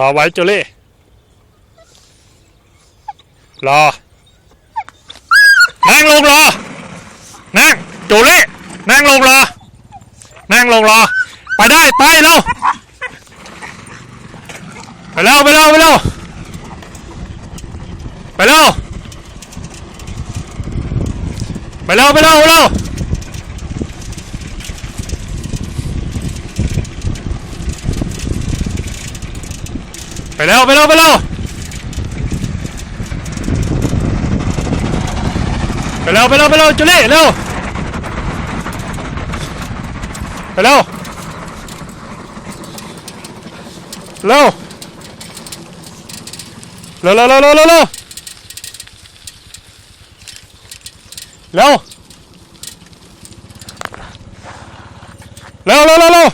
รอไว้โจเล่ รอ นั่งลงรอ นั่งโจเล่ นั่งลงรอ นั่งลงรอ ไปได้ ไปเร็วไปเร็วไปเร็วไปเร็วไปเร็วไปเร็วไปเร็วไปเร็ว ไปแล้วไปแล้วไปแล้วไปแล้วไปแล้วไปแล้วจูลี่เร็วไปแล้วเร็วเร็วเร็วเร็วเร็วเร็วเร็วเร็วเร็วเร็วเร็ว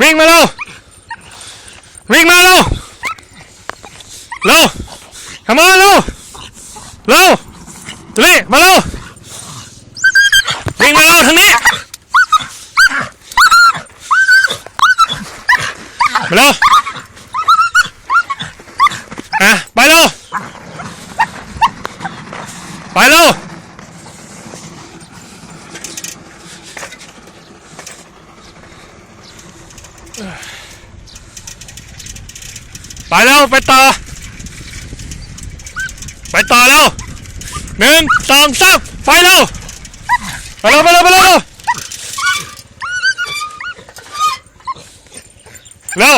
วิ่งมาเร็ว ขมาเร็วเร็วจุลี่มาเร็ววิ่งมาเร็วทางนี้มาเร็วอะไปเร็วไปเร็วไปแล้วไปต่อ ไปต่อแล้วหนึ่งสองสามไฟแล้วไปแล้วไปแล้วไปแล้วเร็ว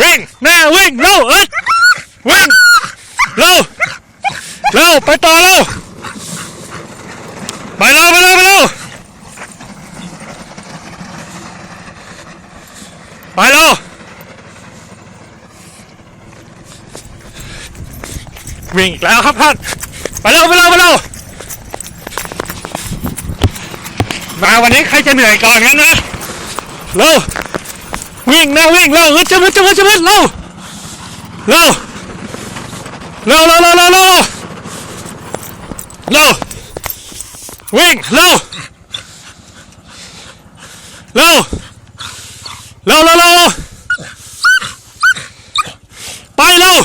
วิ่งหน้าวิ่งเร็วเอ็ดวิ่งเร็วเร็วไปต่อเร็วไปเร็วไปเร็วไปเร็วไปแล้ว วิ่งอีกแล้วครับท่านไปเร็วไปเร็วไปเร็วมาวันนี้ใครจะเหนื่อยก่อนงั้นนะเร็ววิ่งนะวิ่งเร็วอึดจะมึดจะมึดจะมึดเร็วเร็วเร็วเร็วเร็วเร็วเร็วเร็ววิ่งเร็วเร็ว เร็วเร็วเร็วไปเร็ว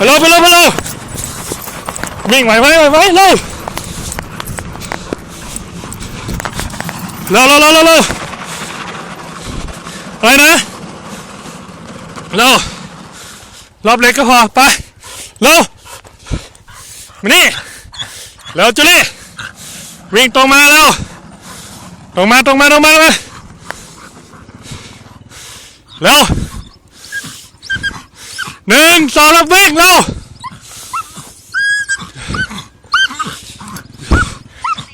ไปเร็วไปเร็วไปเร็ววิ่งไหวไหมไหวไหมเร็วเร็วเร็วเร็วเร็วเร็วอะไรนะเร็วรอบเล็กก็พอไปเร็วมานี่เร็วจุลี่วิ่งตรงมาเร็วตรงมาตรงมาตรงมาตรงมาเร็ว หนึ่งสองแล้ววิ่งเร็ว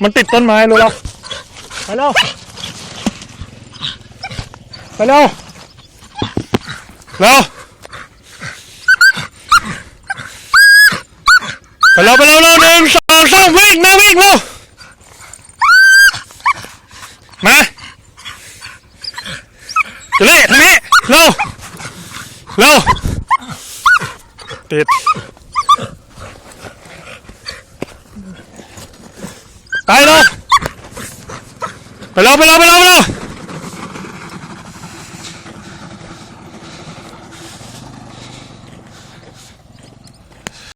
มันติดต้นไม้รู้แล้วไปเร็วไปเร็วเร็วไปเร็วไปเร็วเร็วหนึ่งสองสามวิ่งนะวิ่งเร็วมาจุเล่ทางนี้เร็วเร็ว ติด ไปเลยไปเลยไปเลยไปเลย